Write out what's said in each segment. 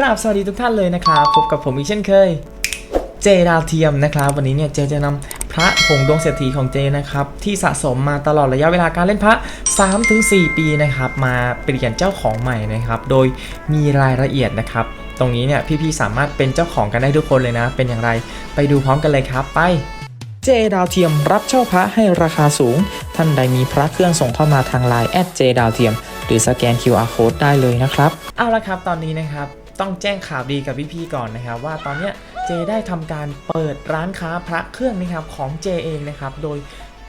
กราบสวัสดีทุกท่านเลยนะครับพบกับผมอีกเช่นเคย เจดาวเทียมนะครับ วันนี้เนี่ยเจจะนำพระผงดวงเศรษฐีของเจนะครับที่สะสมมาตลอดระยะเวลาการเล่นพระ 3-4 ปีนะครับมาเปลี่ยนเจ้าของใหม่นะครับ โดยมีรายละเอียดนะครับ ตรงนี้เนี่ยพี่ๆสามารถเป็นเจ้าของกันได้ทุกคนเลยนะ เป็นอย่างไรไปดูพร้อมกันเลยครับไปเจดาวเทียมรับเช่าพระให้ราคาสูง ท่านใดมีพระเครื่องส่งเข้ามาทางไลน์แอดเจดาวเทียมหรือสแกน QR code ได้เลยนะครับ เอาละครับตอนนี้นะครับ ต้องแจ้งข่าวดีกับพี่ๆก่อนนะครับว่าตอนเนี้ยเจได้ทำการเปิดร้านค้าพระเครื่องนะครับของเจเองนะครับโดย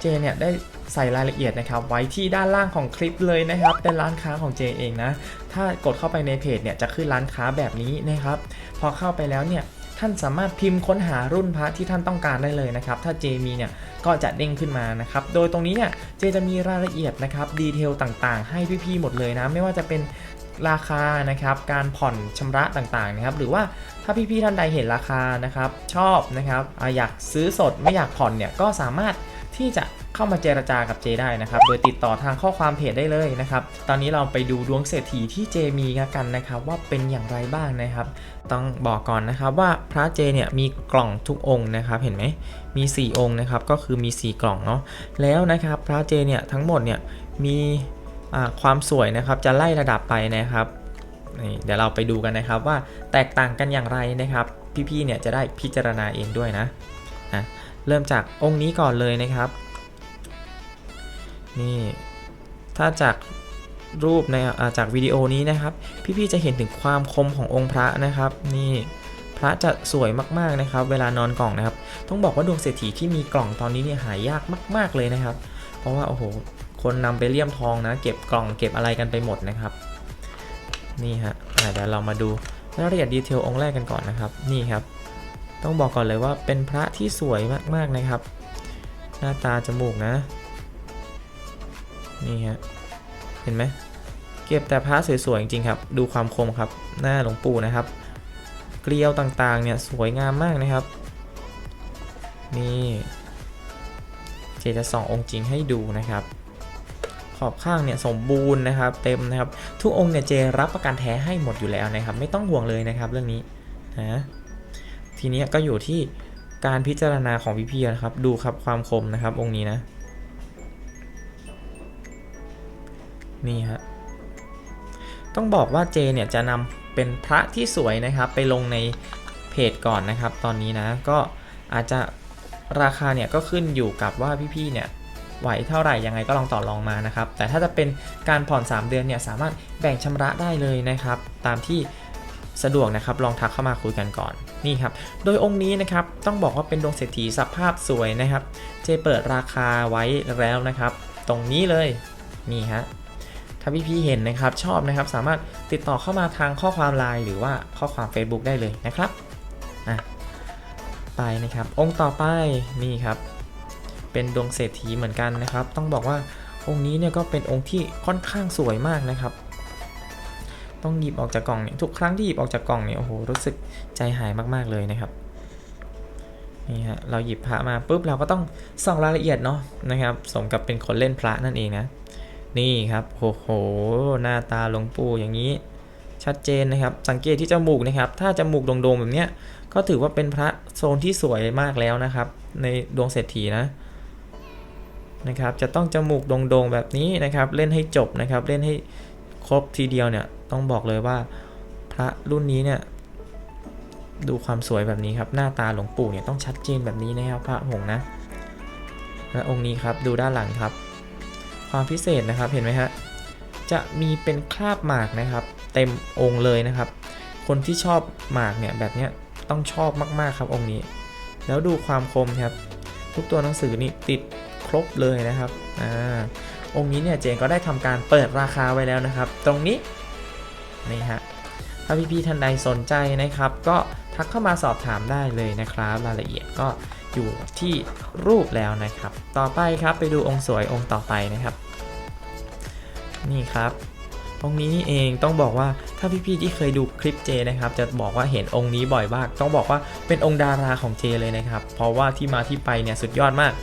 เจเนี่ยได้ใส่รายละเอียดนะครับไว้ที่ด้านล่างของคลิปเลยนะครับเป็นร้านค้าของเจเองนะถ้ากดเข้าไปในเพจเนี่ยจะขึ้นร้านค้าแบบนี้นะครับพอเข้าไปแล้วเนี่ยท่านสามารถพิมพ์ค้นหารุ่นพระที่ท่านต้องการได้เลยนะครับ ถ้าเจมีเนี่ยก็จะเด้งขึ้นมานะครับ โดยตรงนี้เนี่ยเจจะมีรายละเอียดนะครับ ดีเทลต่างๆ ให้พี่ๆหมดเลยนะ ไม่ว่าจะเป็น ราคานะครับการผ่อนชำระต่างๆนะครับหรือว่าถ้าพี่ๆท่านใดเห็นราคานะครับชอบนะครับออยากซื้อสดไม่อยากผ่อนเนี่ยก็สามารถที่จะเข้ามาเจรจากับเจได้นะครับ โดยติดต่อทางข้อความเพจได้เลยนะครับ ตอนนี้เราไปดูดวงเศรษฐีที่เจมีกันนะครับว่าเป็นอย่างไรบ้างนะครับ ต้องบอกก่อนนะครับว่าพระเจเนี่ยมีกล่องทุกองค์นะครับเห็นไหมมี 4 องค์นะครับก็คือมี 4 กล่องเนาะแล้วนะครับพระเจเนี่ยทั้งหมดเนี่ยมี ความสวยนะครับจะไล่ระดับไปนะครับนี่เดี๋ยวเราไปดูกันนะครับว่าแตกต่างกันอย่างไรนะครับ พี่ๆเนี่ยจะได้พิจารณาเองด้วยนะนะเริ่มจากองค์นี้ก่อนเลยนะครับนี่ถ้าจากรูปในจากวิดีโอนี้นะครับ พี่ๆจะเห็นถึงความคมขององค์พระนะครับ นี่พระจะสวยมากๆนะครับ เวลานอนกล่องนะครับ ต้องบอกว่าดวงเศรษฐีที่มีกล่องตอนนี้เนี่ยหายากมาก ๆเลยนะครับ เพราะว่าโอ้โห คนนำไปเลี่ยมทองนะ เก็บกล่องเก็บอะไรกันไปหมดนะครับ นี่ฮะเดี๋ยวเรามาดูรายละเอียดดีเทลองค์แรกกันก่อนนะครับ นี่ครับ ต้องบอกก่อนเลยว่าเป็นพระที่สวยมากๆนะครับ หน้าตาจมูกนะ นี่ฮะ เห็นไหม เก็บแต่พระสวยๆจริงๆครับ ดูความคมครับ หน้าหลวงปู่นะครับ เกลียวต่างๆเนี่ยสวยงามมากนะครับ นี่ เจจะส่ององค์จริงให้ดูนะครับ ขอบข้างเนี่ยสมบูรณ์นะครับ เต็มนะครับ ทุกองค์เนี่ยเจรับประกันแท้ให้หมดอยู่แล้วนะครับ ไม่ต้องห่วงเลยนะครับ เรื่องนี้นะทีนี้ก็อยู่ที่การพิจารณาของพี่ๆนะครับ ดูครับความคมนะครับ องค์นี้นะ นี่ฮะต้องบอกว่าเจเนี่ยจะนำเป็นพระที่สวยนะครับ ไปลงในเพจก่อนนะครับ ตอนนี้นะก็อาจจะราคาเนี่ยก็ขึ้นอยู่กับว่าพี่ๆเนี่ย ไหวเท่าไหร่ยังไงก็ลองต่อรองมานะครับแต่ถ้าจะเป็นการผ่อน 3 เดือนเนี่ยสามารถแบ่งชำระได้เลยนะครับตามที่สะดวกนะครับลองทักเข้ามาคุยกันก่อนนี่ครับโดยองค์นี้นะครับต้องบอกว่าเป็นดวงเศรษฐีสภาพสวยนะครับ เจเปิดราคาไว้แล้วนะครับ ตรงนี้เลยนี่ฮะถ้าพี่ๆเห็นนะครับชอบนะครับสามารถติดต่อเข้ามาทางข้อความไลน์หรือว่าข้อความ Facebook ได้เลยนะครับอะไปนะครับ องค์ต่อไปนี่ครับ เป็นดวงเศรษฐีเหมือนกันนะครับ ต้องบอกว่าองค์นี้เนี่ยก็เป็นองค์ที่ค่อนข้างสวยมากนะครับ ต้องหยิบออกจากกล่องเนี่ยทุกครั้งที่หยิบออกจากกล่องเนี่ยโอ้โหรู้สึกใจหายมากๆเลยนะครับนี่ฮะเราหยิบพระมาปุ๊บเราก็ต้องส่องรายละเอียดเนาะนะครับ สมกับเป็นคนเล่นพระนั่นเองนะนี่ครับโอ้โหหน้าตาหลวงปู่อย่างนี้ ชัดเจนนะครับ สังเกตที่จมูกนะครับ ถ้าจมูกโด่งๆแบบเนี้ยก็ถือว่าเป็นพระโซนที่สวยมากแล้วนะครับ ในดวงเศรษฐีนะ นะครับ จะต้องจมูกโด่งๆแบบนี้นะครับ เล่นให้จบนะครับ เล่นให้ครบทีเดียวเนี่ย ต้องบอกเลยว่าพระรุ่นนี้เนี่ย ดูความสวยแบบนี้ครับ หน้าตาหลวงปู่เนี่ยต้องชัดเจนแบบนี้นะครับ พระหงส์นะ และองค์นี้ครับ ดูด้านหลังครับ ความพิเศษนะครับ เห็นไหมฮะ จะมีเป็นคราบหมากนะครับ เต็มองค์เลยนะครับ คนที่ชอบหมากเนี่ยแบบเนี้ยต้องชอบมากๆครับองค์นี้ แล้วดูความคมครับ ทุกตัวหนังสือนี่ติด ครบเลยนะครับอ่าองค์นี้เนี่ยเจนก็ได้ทำการเปิดราคาไว้แล้วนะครับ ตรงนี้นี่ฮะถ้าพี่ๆท่านใดสนใจนะครับ ก็ทักเข้ามาสอบถามได้เลยนะครับ รายละเอียดก็อยู่ที่รูปแล้วนะครับ ต่อไปครับไปดูองค์สวยองค์ต่อไปนะครับ นี่ครับองค์นี้นี่เองต้องบอกว่าถ้าพี่ๆที่เคยดูคลิปเจนะครับ จะบอกว่าเห็นองค์นี้บ่อยมาก ต้องบอกว่าเป็นองค์ดาราของเจเลยนะครับ เพราะว่าที่มาที่ไปเนี่ยสุดยอดมาก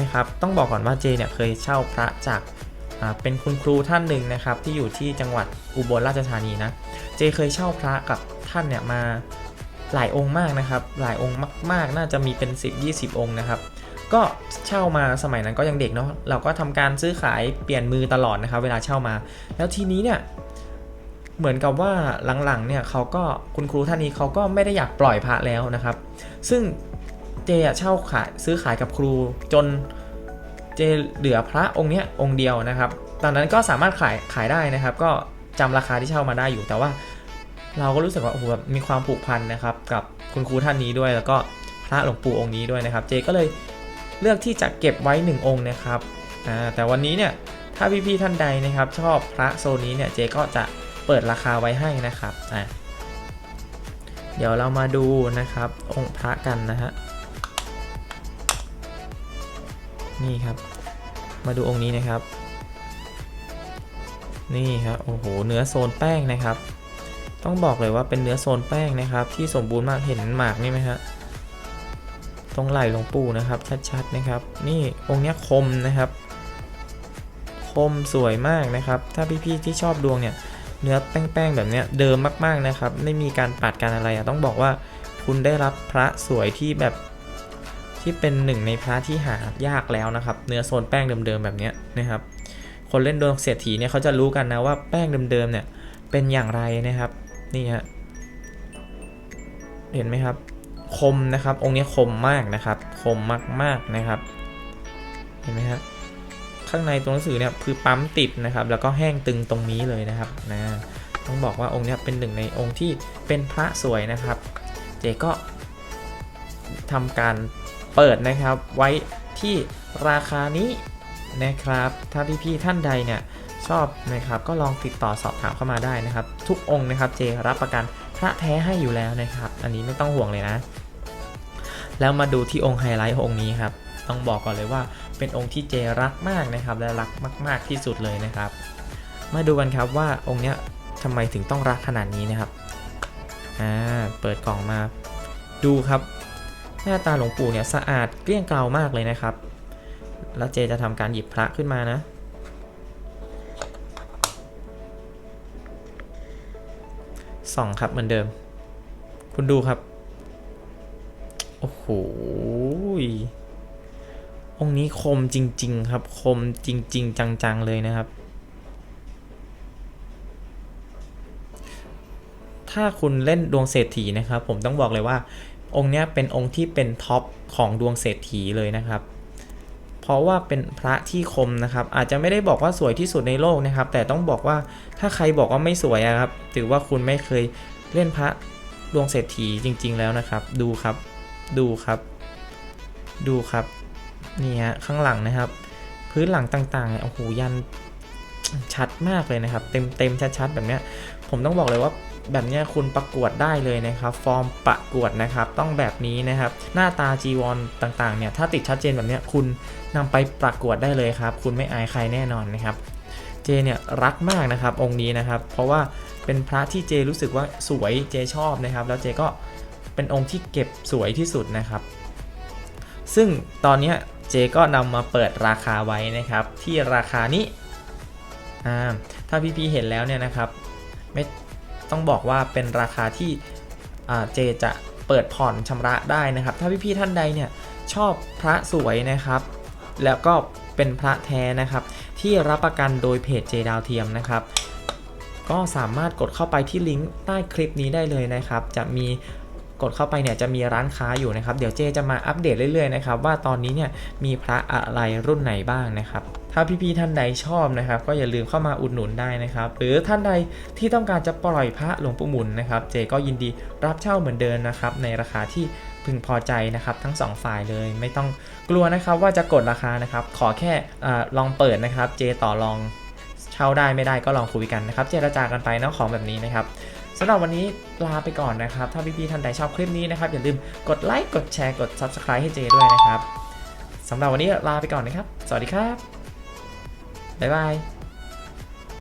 นะครับ ต้องบอกก่อนว่าเจเนี่ยเคยเช่าพระจากเป็นคุณครูท่านหนึ่งนะครับ ที่อยู่ที่จังหวัดอุบลราชธานีนะ เจเคยเช่าพระกับท่านเนี่ยมาหลายองค์มากนะครับ หลายองค์มากๆ น่าจะมีเป็น 10 20 องค์นะครับ ก็เช่ามาสมัยนั้นก็ยังเด็กเนาะ เราก็ทำการซื้อขายเปลี่ยนมือตลอดนะครับ เวลาเช่ามา แล้วทีนี้เนี่ยเหมือนกับว่าหลังๆเนี่ยเขาก็คุณครูท่านนี้เขาก็ไม่ได้อยากปล่อยพระแล้วนะครับ ซึ่ง เจอะเช่าขายซื้อขายกับครูจนเจเหลือพระองค์เนี้ยองค์เดียวนะครับ ตอนนั้นก็สามารถขายขายได้นะครับ ก็จำราคาที่เช่ามาได้อยู่ แต่ว่าเราก็รู้สึกว่าโอ้โหแบบมีความผูกพันนะครับ กับคุณครูท่านนี้ด้วย แล้วก็พระหลวงปู่องค์นี้ด้วยนะครับ เจก็เลยเลือกที่จะเก็บไว้ 1 องค์นะครับอ่าแต่วันนี้เนี่ยถ้าพี่ๆท่านใดนะครับ ชอบพระโซนนี้เนี่ยเจก็จะเปิดราคาไว้ให้นะครับอะเดี๋ยวเรามาดูนะครับองค์พระกันนะฮะ นี่ครับ มาดูองค์นี้นะครับ นี่ครับโอ้โหเนื้อโซนแป้งนะครับ ต้องบอกเลยว่าเป็นเนื้อโซนแป้งนะครับ ที่สมบูรณ์มากเห็นหมากนี่ไหมฮะตรงไหล่หลวงปู่นะครับ ชัดๆนะครับ นี่องค์นี้คมนะครับ คมสวยมากนะครับ ถ้าพี่ๆที่ชอบดวงเนี่ยเนื้อแป้งๆแบบเนี้ยเดิมมากๆนะครับ ไม่มีการปัดการอะไรอะต้องบอกว่าคุณได้รับพระสวยที่แบบ ที่เป็นหนึ่งในพระที่หายากแล้วนะครับ เนื้อโซนแป้งเดิมๆแบบนี้นะครับ คนเล่นดวงเศรษฐีเนี่ยเขาจะรู้กันนะว่าแป้งเดิมๆเนี่ยเป็นอย่างไรนะครับนี่ฮะเห็นไหมครับ คมนะครับ องค์นี้คมมากนะครับ คมมากๆนะครับ เห็นไหมครับข้างในตัวหนังสือเนี่ยคือปั๊มติดนะครับ แล้วก็แห้งตึงตรงนี้เลยนะครับนะต้องบอกว่าองค์นี้เป็นหนึ่งในองค์ที่เป็นพระสวยนะครับ เจก็ทำการ เปิดนะครับไว้ที่ราคานี้นะครับ ถ้าพี่ๆท่านใดเนี่ยชอบนะครับก็ลองติดต่อสอบถามเข้ามาได้นะครับ ทุกองค์นะครับเจรับประกันพระแท้ให้อยู่แล้วนะครับ อันนี้ไม่ต้องห่วงเลยนะ แล้วมาดูที่องค์ไฮไลท์องค์นี้ครับต้องบอกก่อนเลยว่าเป็นองค์ที่เจรักมากนะครับ และรักมาก ๆที่สุดเลยนะครับ มาดูกันครับว่าองค์เนี้ยทำไมถึงต้องรักขนาดนี้นะครับอ่าเปิดกล่องมาดูครับ หน้าตาหลวงปู่เนี่ยสะอาดเกลี้ยงเกลามากเลยนะครับ แล้วเจจะทำการหยิบพระขึ้นมานะ ส่องครับเหมือนเดิม คุณดูครับ โอ้โหองค์นี้คมจริง ๆ ครับ คมจริง ๆ จัง ๆ เลยนะครับ ถ้าคุณเล่นดวงเศรษฐีนะครับ ผมต้องบอกเลยว่า องค์เนี้ยเป็นองค์ที่เป็นท็อปของดวงเศรษฐีเลยนะครับ เพราะว่าเป็นพระที่คมนะครับ อาจจะไม่ได้บอกว่าสวยที่สุดในโลกนะครับ แต่ต้องบอกว่าถ้าใครบอกว่าไม่สวยอะครับ ถือว่าคุณไม่เคยเล่นพระดวงเศรษฐีจริง ๆ แล้วนะครับ ดูครับ ดูครับ ดูครับ นี่ฮะข้างหลังนะครับ พื้นหลังต่างๆเนี่ยโอ้โหยัน ชัดมากเลยนะครับ เต็มเต็มๆชัดๆ แบบเนี้ยผมต้องบอกเลยว่าแบบนี้คุณประกวดได้เลยนะครับ ฟอร์มประกวดนะครับ ต้องแบบนี้นะครับ หน้าตาจีวรต่างๆเนี่ยถ้าติดชัดเจนแบบนี้คุณนำไปประกวดได้เลยครับ คุณไม่อายใครแน่นอนนะครับเจเนี่ยรักมากนะครับองค์นี้นะครับ เพราะว่าเป็นพระที่เจรู้สึกว่าสวยเจชอบนะครับ แล้วเจก็เป็นองค์ที่เก็บสวยที่สุดนะครับ ซึ่งตอนนี้เจก็นำมาเปิดราคาไว้นะครับ ที่ราคานี้ อ่าถ้าพี่ๆเห็นแล้วเนี่ยนะครับไม่ต้องบอกว่าเป็นราคาที่อ่าเจจะเปิดผ่อนชำระได้นะครับ ถ้าพี่ๆท่านใดเนี่ยชอบพระสวยนะครับ แล้วก็เป็นพระแท้นะครับ ที่รับประกันโดยเพจเจดาวเทียมนะครับ ก็สามารถกดเข้าไปที่ลิงก์ใต้คลิปนี้ได้เลยนะครับ จะมี กดเข้าไปเนี่ยจะมีร้านค้าอยู่นะครับ เดี๋ยวเจจะมาอัปเดตเรื่อยๆนะครับว่าตอนนี้เนี่ยมีพระอะไรรุ่นไหนบ้างนะครับถ้าพี่ๆท่านใดชอบนะครับ ก็อย่าลืมเข้ามาอุดหนุนได้นะครับ หรือท่านใดที่ต้องการจะปล่อยพระหลวงปู่หมุนนะครับ เจก็ยินดีรับเช่าเหมือนเดิมนะครับ ในราคาที่พึงพอใจนะครับทั้งสองฝ่ายเลยไม่ต้องกลัวนะครับว่าจะกดราคานะครับ ขอแค่อลองเปิดนะครับ เจต่อรองเช่าได้ไม่ได้ก็ลองคุยกันนะครับ เจรจากันไปเนาะของแบบนี้นะครับ สำหรับวันนี้ลาไปก่อนนะครับ ถ้าพี่ๆท่านใดชอบคลิปนี้นะครับ อย่าลืมกดไลค์กดแชร์กด Subscribe ให้เจด้วยนะครับสำหรับวันนี้ลาไปก่อนนะครับ สวัสดีครับ บ๊ายบาย